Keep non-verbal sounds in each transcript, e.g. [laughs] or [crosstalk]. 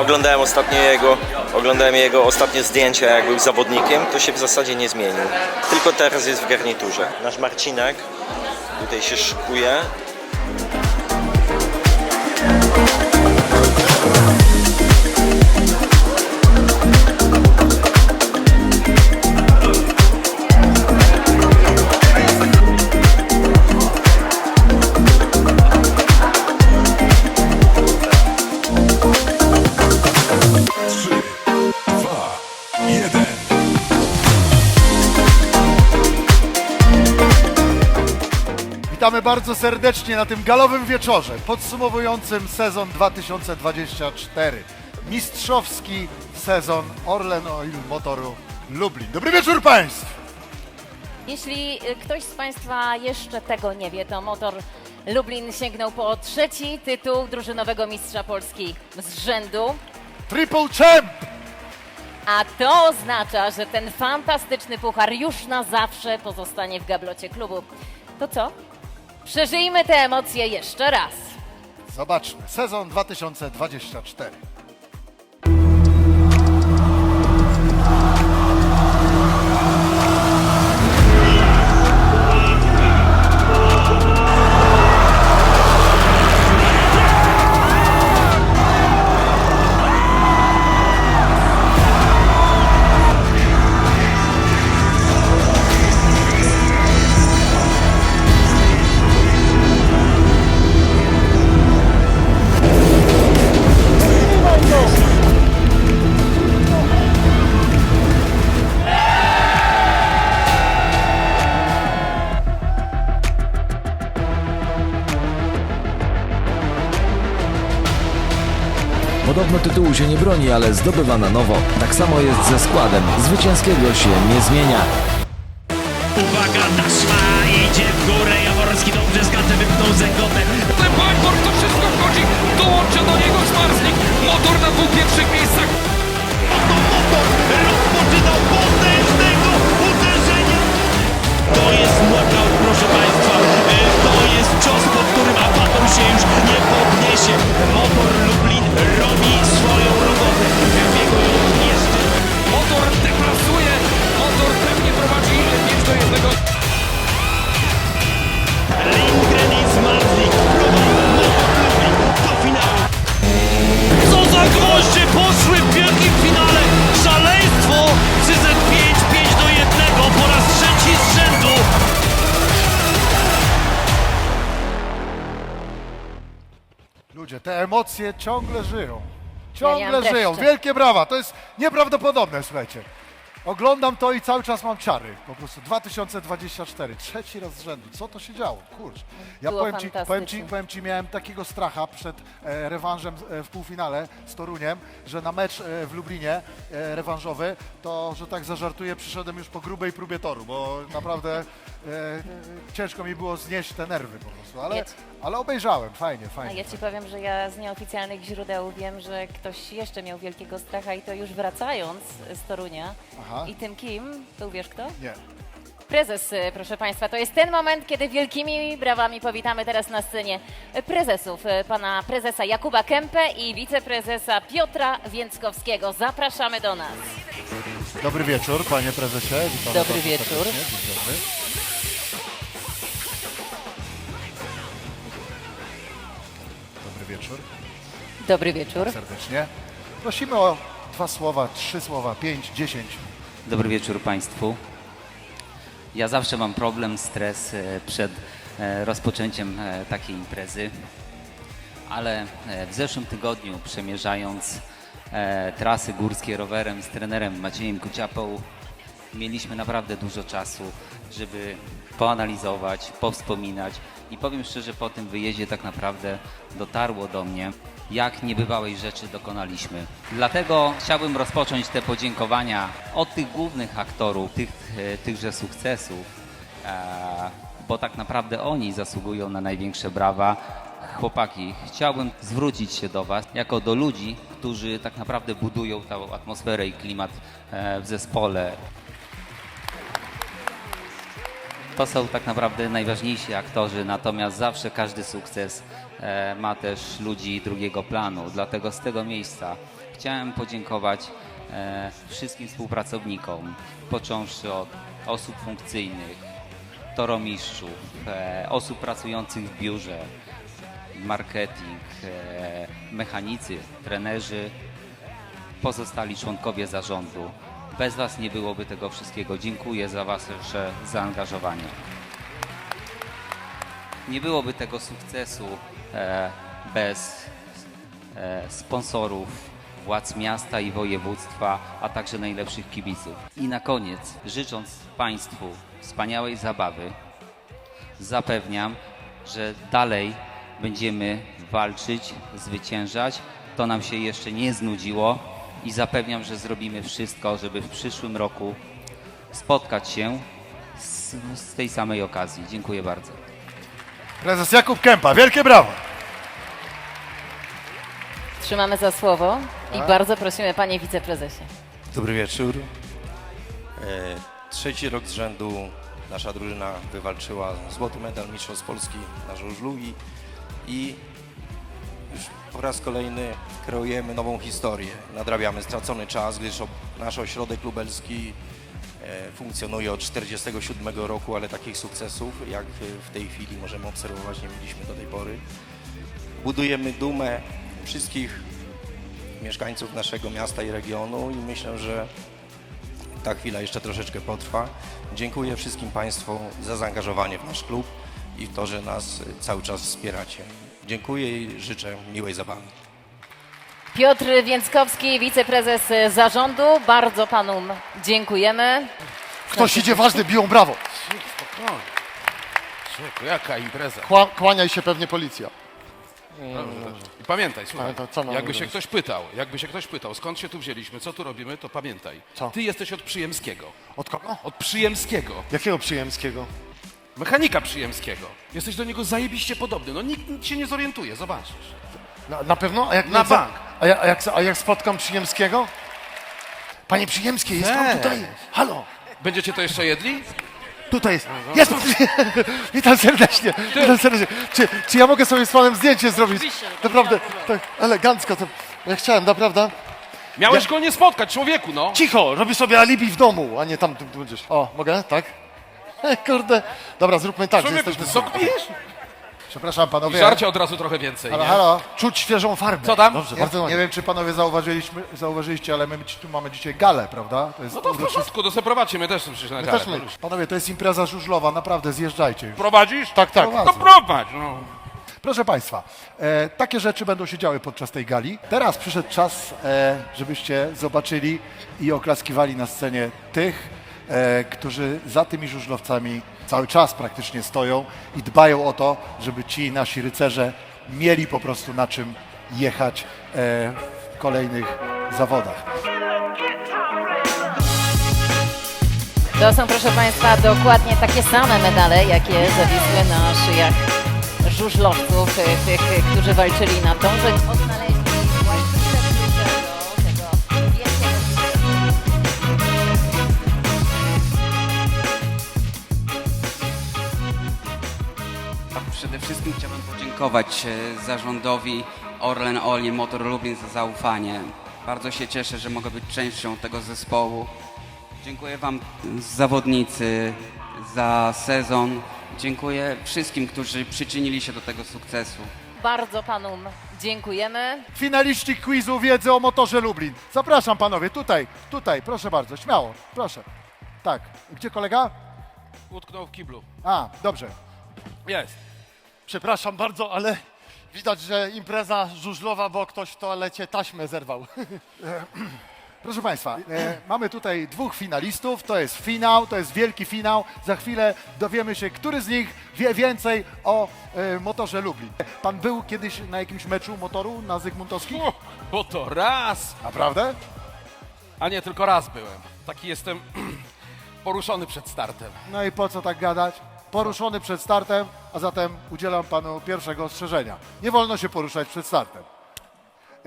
Oglądałem ostatnio jego, oglądałem jego ostatnie zdjęcia, jak był zawodnikiem, to się w zasadzie nie zmienił. Tylko teraz jest w garniturze. Nasz Marcinek tutaj się szykuje. Witamy bardzo serdecznie na tym galowym wieczorze podsumowującym sezon 2024. Mistrzowski sezon Orlen Oil Motoru Lublin. Dobry wieczór Państwu! Jeśli ktoś z Państwa jeszcze tego nie wie, to Motor Lublin sięgnął po trzeci tytuł drużynowego mistrza Polski z rzędu. Triple Champ! A to oznacza, że ten fantastyczny puchar już na zawsze pozostanie w gablocie klubu. To co? Przeżyjmy te emocje jeszcze raz. Zobaczmy, sezon 2024. tytułu się nie broni, ale zdobywa na nowo. Tak samo jest ze składem. Zwycięskiego się nie zmienia. Uwaga, Daszma idzie w górę, Jaworski dobrze z karty wypnął zęgotę. Ten Bajbor to wszystko wchodzi, dołącza do niego Szmarsnik. Motor na dwóch pierwszych miejscach. Ciągle żyją. Ja Ciągle miałam żyją. Wielkie brawa. To jest nieprawdopodobne, słuchajcie. Oglądam to i cały czas mam ciary. Po prostu 2024, trzeci raz z rzędu. Co to się działo? Kurczę. Ja Było powiem ci, powiem, ci, powiem ci, miałem takiego stracha przed e, rewanżem e, w półfinale z Toruniem, że na mecz e, w Lublinie e, rewanżowy, to, że tak zażartuję, przyszedłem już po grubej próbie toru, bo naprawdę e, ciężko mi było znieść te nerwy po prostu. Ale, Jedź. ale obejrzałem, fajnie, A fajnie. ja Ci powiem, że ja z nieoficjalnych źródeł wiem, że ktoś jeszcze miał wielkiego stracha i to już wracając z Torunia. Aha. I tym kim? To uwierz kto? Nie. Prezes, y, proszę Państwa, to jest ten moment, kiedy wielkimi brawami powitamy teraz na scenie prezesów, y, pana prezesa Jakuba Kępę i wiceprezesa Piotra Więckowskiego. Zapraszamy do nas. Dobry wieczór, panie prezesie. Witam Dobry bardzo wieczór. serdecznie. Dzień dobry. Dobry wieczór, Dobry wieczór. serdecznie. Prosimy o dwa słowa, trzy słowa, pięć, dziesięć. Dobry wieczór Państwu. Ja zawsze mam problem, stres e, przed e, rozpoczęciem e, takiej imprezy, ale w zeszłym tygodniu przemierzając trasy górskie rowerem z trenerem Maciejem Kuciapą mieliśmy naprawdę dużo czasu, żeby poanalizować, powspominać i powiem szczerze, po tym wyjeździe tak naprawdę dotarło do mnie, jak niebywałej rzeczy dokonaliśmy. Dlatego chciałbym rozpocząć te podziękowania od tych głównych aktorów, tych, e, tychże sukcesów, e, bo tak naprawdę oni zasługują na największe brawa. Chłopaki, chciałbym zwrócić się do Was jako do ludzi, którzy tak naprawdę budują tą atmosferę i klimat e, w zespole. To są tak naprawdę najważniejsi aktorzy, natomiast zawsze każdy sukces ma też ludzi drugiego planu. Dlatego z tego miejsca chciałem podziękować e, wszystkim współpracownikom, począwszy od osób funkcyjnych, toromistrzów, e, osób pracujących w biurze, marketing, e, mechanicy, trenerzy, pozostali członkowie zarządu. Bez Was nie byłoby tego wszystkiego. Dziękuję za Wasze zaangażowanie. Nie byłoby tego sukcesu e, bez e, sponsorów, władz miasta i województwa, a także najlepszych kibiców. I na koniec, życząc Państwu wspaniałej zabawy, zapewniam, że dalej będziemy walczyć, zwyciężać. To nam się jeszcze nie znudziło i zapewniam, że zrobimy wszystko, żeby w przyszłym roku spotkać się z, z tej samej okazji. Dziękuję bardzo. Prezes Jakub Kępa, wielkie brawo! Trzymamy za słowo i bardzo prosimy, panie wiceprezesie. Dobry wieczór. E, Trzeci rok z rzędu nasza drużyna wywalczyła złoty medal Mistrzostw Polski na żużlu i, i już po raz kolejny kreujemy nową historię. Nadrabiamy stracony czas, gdyż o- nasz ośrodek lubelski funkcjonuje od 1947 roku, ale takich sukcesów jak e, w tej chwili możemy obserwować nie mieliśmy do tej pory. Budujemy dumę wszystkich mieszkańców naszego miasta i regionu i myślę, że ta chwila jeszcze troszeczkę potrwa. Dziękuję wszystkim Państwu za zaangażowanie w nasz klub i to, że nas y, cały czas wspieracie. Dziękuję i życzę miłej zabawy. Piotr Więckowski, wiceprezes zarządu. Bardzo panu dziękujemy. Ktoś idzie ważny, biją brawo. Człowieku, jaka impreza. Kła, kłania się pewnie policja. I pamiętaj, słuchaj, Ale to co mam jakby się robić? ktoś pytał, jakby się ktoś pytał, skąd się tu wzięliśmy, co tu robimy, to pamiętaj. Co? Ty jesteś od Przyjemskiego. Od kogo? Od Przyjemskiego. Jakiego przyjemskiego? Mechanika Przyjemskiego. Jesteś do niego zajebiście podobny. No nikt, nikt się nie zorientuje, zobaczysz. Na, na pewno? A jak, Na nie- bank. A, ja, a, jak, a jak spotkam Przyjemskiego? Panie Przyjemskie, jest pan tutaj? Halo, Będziecie to jeszcze jedli? tutaj jest. Jest pan [laughs] Witam serdecznie. Witam serdecznie. Czy, czy ja mogę sobie z panem zdjęcie zrobić? Naprawdę, tak elegancko. To, ja chciałem, naprawdę. Miałeś Ja- go nie spotkać, człowieku, no. Cicho, robię sobie alibi w domu, a nie tam tu będziesz. O, mogę? Tak? E, [laughs] kurde. Dobra, zróbmy tak, że Człowieku, jesteśmy... ty sok pijesz? Przepraszam I panowie. żarcia od razu trochę więcej, Halo, nie? halo. Czuć świeżą farbę. Co tam? Dobrze, Nie- bardzo Nie ładnie. wiem, czy panowie zauważyliśmy, zauważyliście, ale my tu mamy dzisiaj galę, prawda? To jest No to w porządku, to se prowadźcie, my też przecież na My galę. też my. Panowie, to jest impreza żużlowa, naprawdę, zjeżdżajcie już. Prowadzisz? Tak, tak. To prowadź, no. Proszę Państwa, e, takie rzeczy będą się działy podczas tej gali. Teraz przyszedł czas, e, żebyście zobaczyli i oklaskiwali na scenie tych, e, którzy za tymi żużlowcami cały czas praktycznie stoją i dbają o to, żeby ci nasi rycerze mieli po prostu na czym jechać e, w kolejnych zawodach. To są, proszę Państwa, dokładnie takie same medale, jakie zawisły na szyjach żużlowców, e, tych, którzy walczyli na dążeń. Podziękować e, zarządowi Orlen Oli Motor Lublin za zaufanie. Bardzo się cieszę, że mogę być częścią tego zespołu. Dziękuję Wam zawodnicy za sezon. Dziękuję wszystkim, którzy przyczynili się do tego sukcesu. Bardzo Panu dziękujemy. Finaliści quizu wiedzy o motorze Lublin. Zapraszam panowie, tutaj, tutaj, proszę bardzo, śmiało, proszę. Tak, gdzie kolega? Utknął w kiblu. A, dobrze. Jest. Przepraszam bardzo, ale widać, że impreza żużlowa, bo ktoś w toalecie taśmę zerwał. [clears throat] Proszę Państwa, e, mamy tutaj dwóch finalistów. To jest finał, to jest wielki finał. Za chwilę dowiemy się, który z nich wie więcej o e, motorze Lublin. Pan był kiedyś na jakimś meczu motoru na Zygmuntowskich? O, bo to raz, Naprawdę? a nie tylko raz byłem. Taki jestem [clears throat] poruszony przed startem. No i po co tak gadać? Poruszony przed startem, a zatem udzielam Panu pierwszego ostrzeżenia. Nie wolno się poruszać przed startem.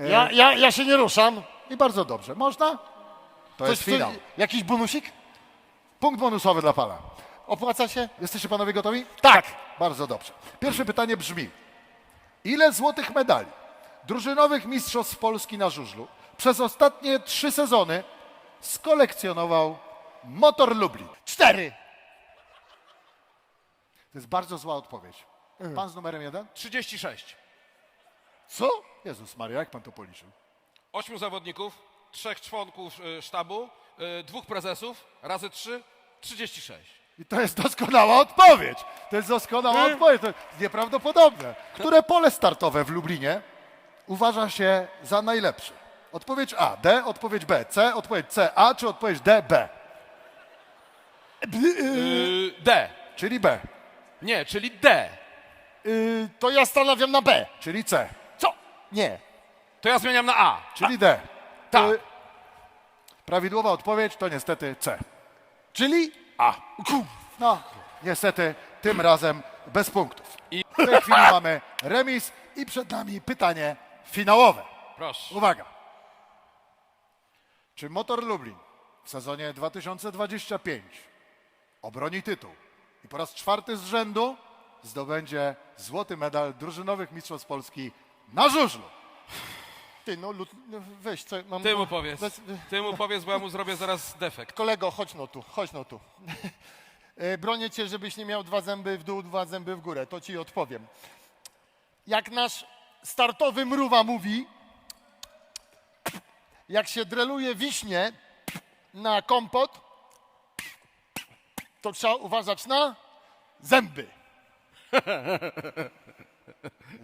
E, Ja, ja, ja się nie ruszam. I bardzo dobrze. Można? To jest finał. Jakiś bonusik? Punkt bonusowy dla Pana. Opłaca się? Jesteście panowie gotowi? Tak! Bardzo dobrze. Pierwsze pytanie brzmi: ile złotych medali drużynowych mistrzostw Polski na żużlu przez ostatnie trzy sezony skolekcjonował Motor Lublin? Cztery. To jest bardzo zła odpowiedź. Pan z numerem jeden? 36. Co? Jezus Maria, jak pan to policzył? Ośmiu zawodników, trzech członków e, sztabu, e, dwóch prezesów, razy trzy, 36. I to jest doskonała odpowiedź. To jest doskonała odpowiedź. To jest nieprawdopodobne. Które pole startowe w Lublinie uważa się za najlepsze? Odpowiedź A, D, odpowiedź B, C, odpowiedź C, A, czy odpowiedź D, B? Yy, D. Czyli B. Nie, czyli D. Yy, to ja stanawiam na B. Czyli C. Co? Nie. To ja zmieniam na A. Czyli D. Tak. Y, Prawidłowa odpowiedź to niestety C. Czyli? A. No, niestety tym razem bez punktów. I w tej chwili mamy remis i przed nami pytanie finałowe. Proszę. Uwaga. Czy Motor Lublin w sezonie 2025 obroni tytuł i po raz czwarty z rzędu zdobędzie złoty medal drużynowych mistrzostw Polski na żużlu? Ty, no, Lut- no weź, co mam... Ty mu powiedz. Bez- Ty mu powiedz, bo ja mu zrobię zaraz defekt. Kolego, chodź no tu, chodź no tu. [laughs] E, Bronię cię, żebyś nie miał dwa zęby w dół, dwa zęby w górę. To ci odpowiem. Jak nasz startowy mruwa mówi, jak się dreluje wiśnie na kompot, to trzeba uważać na zęby. [laughs]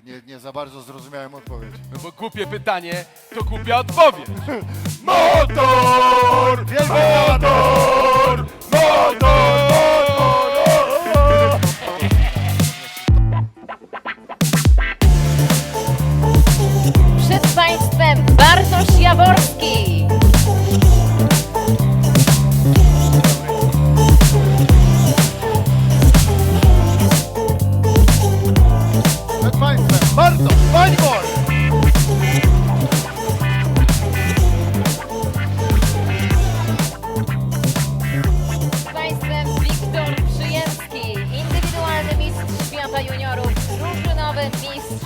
Nie, nie za bardzo zrozumiałem odpowiedź. No bo głupie pytanie, to głupia odpowiedź. [laughs] Motor! Motor! Motor! Przed Państwem Bartosz Jaworski. Państwem Wiktor Przyjemski. Indywidualny mistrz świata juniorów. Drużynowy mistrz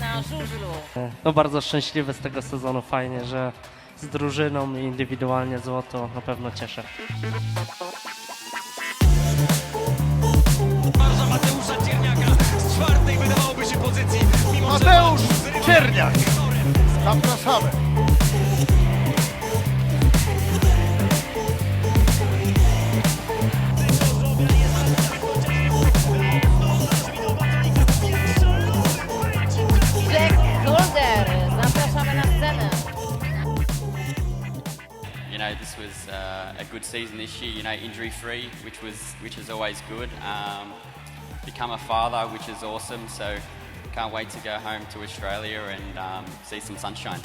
na żużlu. No bardzo szczęśliwy z tego sezonu, fajnie, że z drużyną i indywidualnie złoto na pewno cieszę. Mateusz Czerniak! Zapraszamy! Jack Holder. Zapraszamy na scenę. You know, this was uh, a good season this year. You know, injury free, which was which is always good. Um, become a father, which is awesome. So can't wait to go home to Australia and um, see some sunshine.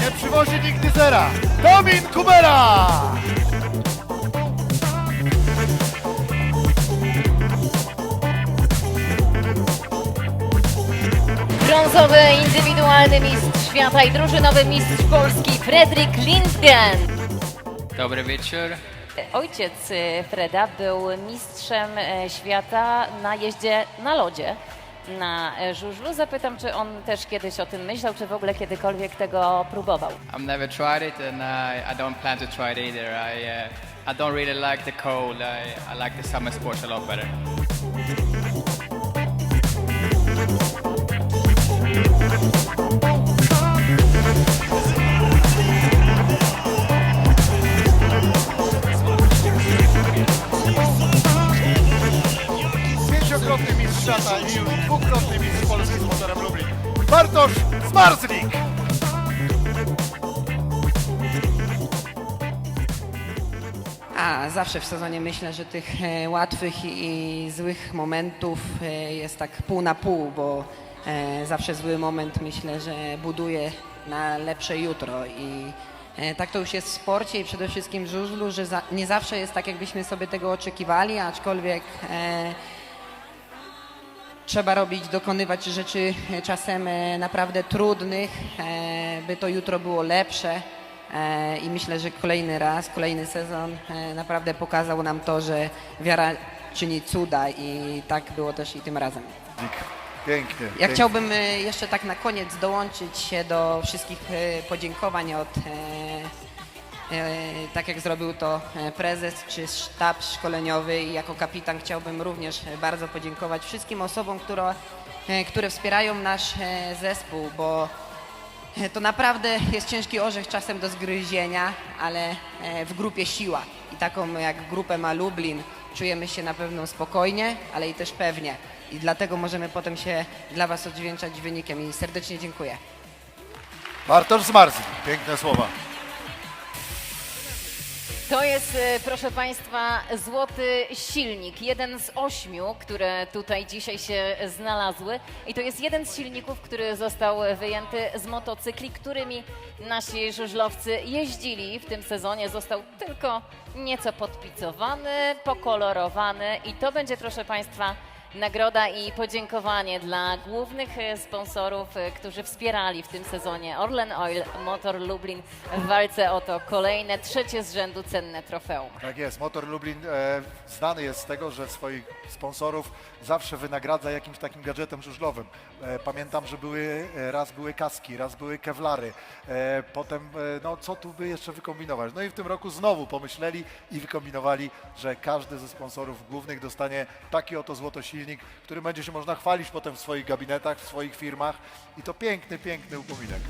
Nie przywozi nigdy zera! Domin Kubera! Brązowy indywidualny mistrz świata i drużynowy mistrz Polski Fredrik Lindgren. Dobry wieczór. Ojciec y, Freda był mistrzem e, świata na jeździe na lodzie na e, żużlu. Zapytam, czy on też kiedyś o tym myślał, czy w ogóle kiedykolwiek tego próbował. I've never tried it, and I, I don't plan to try it either. I uh, I don't really like the cold. I, I like the summer sports a lot better. Świata i. Bartosz! A zawsze w sezonie myślę, że tych e, łatwych i złych momentów e, jest tak pół na pół, bo e, zawsze zły moment myślę, że buduje na lepsze jutro i tak to już jest w sporcie i przede wszystkim w żużlu, że nie zawsze jest tak, jakbyśmy sobie tego oczekiwali, aczkolwiek trzeba robić, dokonywać rzeczy e, czasem e, naprawdę trudnych, e, by to jutro było lepsze. I myślę, że kolejny raz, kolejny sezon naprawdę pokazał nam to, że wiara czyni cuda i tak było też i tym razem. Pięknie. Ja pięknie. chciałbym jeszcze tak na koniec dołączyć się do wszystkich podziękowań od, tak jak zrobił to e, prezes czy sztab szkoleniowy i jako kapitan chciałbym również e, bardzo podziękować wszystkim osobom, które, e, które wspierają nasz e, zespół, bo e, to naprawdę jest ciężki orzech czasem do zgryzienia, ale e, w grupie siła. I taką jak grupę ma Lublin czujemy się na pewno spokojnie, ale i też pewnie. I dlatego możemy potem się dla Was odźwięczać wynikiem. I serdecznie dziękuję. Bartosz Zmarzlik, piękne słowa. To jest, e, proszę Państwa, złoty silnik, jeden z ośmiu, które tutaj dzisiaj się znalazły. I to jest jeden z silników, który został wyjęty z motocykli, którymi nasi żużlowcy jeździli w tym sezonie. Został tylko nieco podpicowany, pokolorowany i to będzie, proszę Państwa, nagroda i podziękowanie dla głównych e, sponsorów, e, którzy wspierali w tym sezonie Orlen Oil, Motor Lublin w walce o to kolejne, trzecie z rzędu cenne trofeum. Tak jest. Motor Lublin e, znany jest z tego, że swoich sponsorów zawsze wynagradza jakimś takim gadżetem żużlowym. E, pamiętam, że były, e, raz były kaski, raz były kewlary. E, potem, no co tu by jeszcze wykombinować? No i w tym roku znowu pomyśleli i wykombinowali, że każdy ze sponsorów głównych dostanie taki oto złotosilnik, którym będzie się można chwalić potem w swoich gabinetach, w swoich firmach. I to piękny, piękny upominek.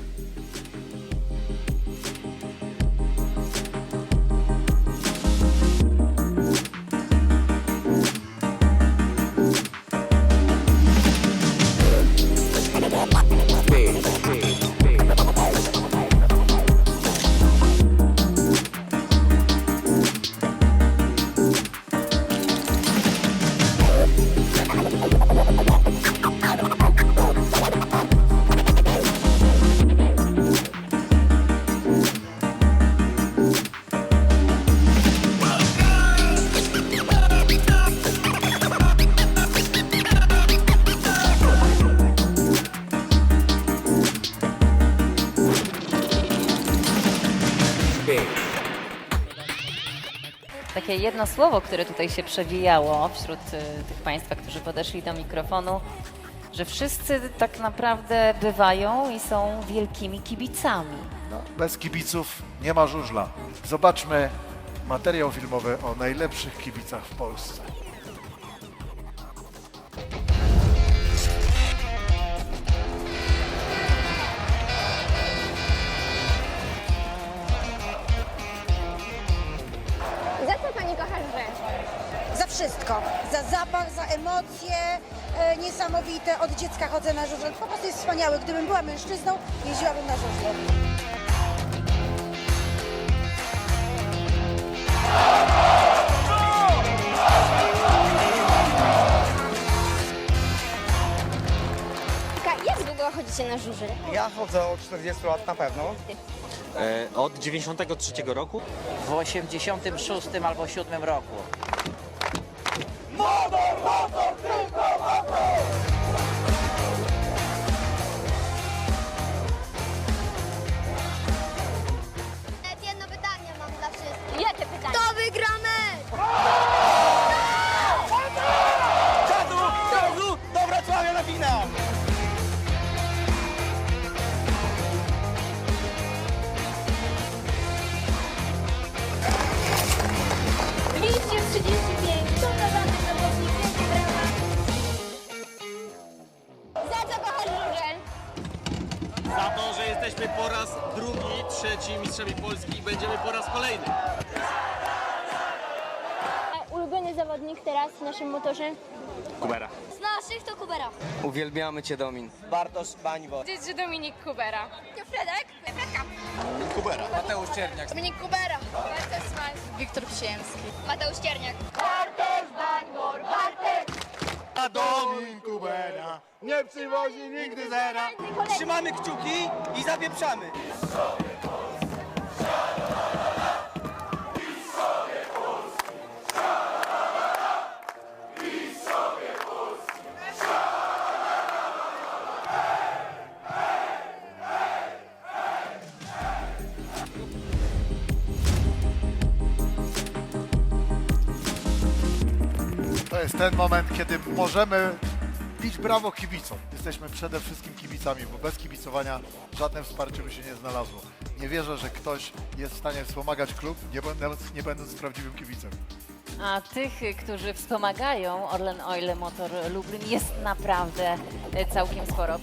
Jedno słowo, które tutaj się przewijało wśród y, tych Państwa, którzy podeszli do mikrofonu, że wszyscy tak naprawdę bywają i są wielkimi kibicami. No, bez kibiców nie ma żużla. Zobaczmy materiał filmowy o najlepszych kibicach w Polsce. Wszystko. Za zapach, za emocje e, niesamowite. Od dziecka chodzę na żużel. Po prostu jest wspaniały. Gdybym była mężczyzną, jeździłabym na żużlu. Jak długo chodzicie na żużel? Ja chodzę od 40 lat na pewno. E, od 93 roku? W 86 albo 7 roku. Zawodnik teraz w naszym motorze? Kubera. Z naszych to Kubera. Uwielbiamy Cię, Domin. Bartosz Bańwo. Dzieci Dominik Kubera. Fredek? Fredka. Kubera. Mateusz Czerniak. Dominik Kubera. Bartosz Smań. Wiktor Przyjemski. Mateusz Cierniak. Bartosz Bańwor. Bartek. A Domin Kubera nie przywozi nigdy zera. Trzymamy kciuki i zapieprzamy. Jest ten moment, kiedy możemy bić brawo kibicom. Jesteśmy przede wszystkim kibicami, bo bez kibicowania żadne wsparcie by się nie znalazło. Nie wierzę, że ktoś jest w stanie wspomagać klub, nie będąc, nie będąc prawdziwym kibicem. A tych, którzy wspomagają Orlen Oil Motor Lublin jest naprawdę całkiem sporo.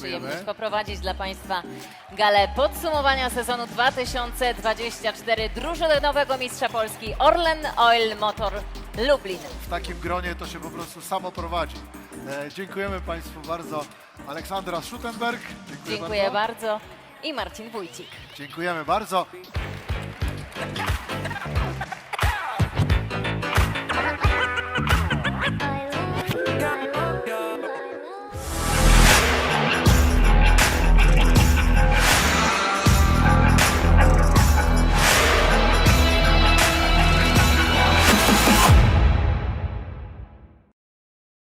Przyjemność poprowadzić dla Państwa galę podsumowania sezonu 2024 drużynowego mistrza Polski Orlen Oil Motor Lublin. W takim gronie to się po prostu samo prowadzi. E, dziękujemy Państwu bardzo. Aleksandra Schutenberg. Dziękuję, Dziękuję bardzo. bardzo. I Marcin Wójcik. Dziękujemy bardzo.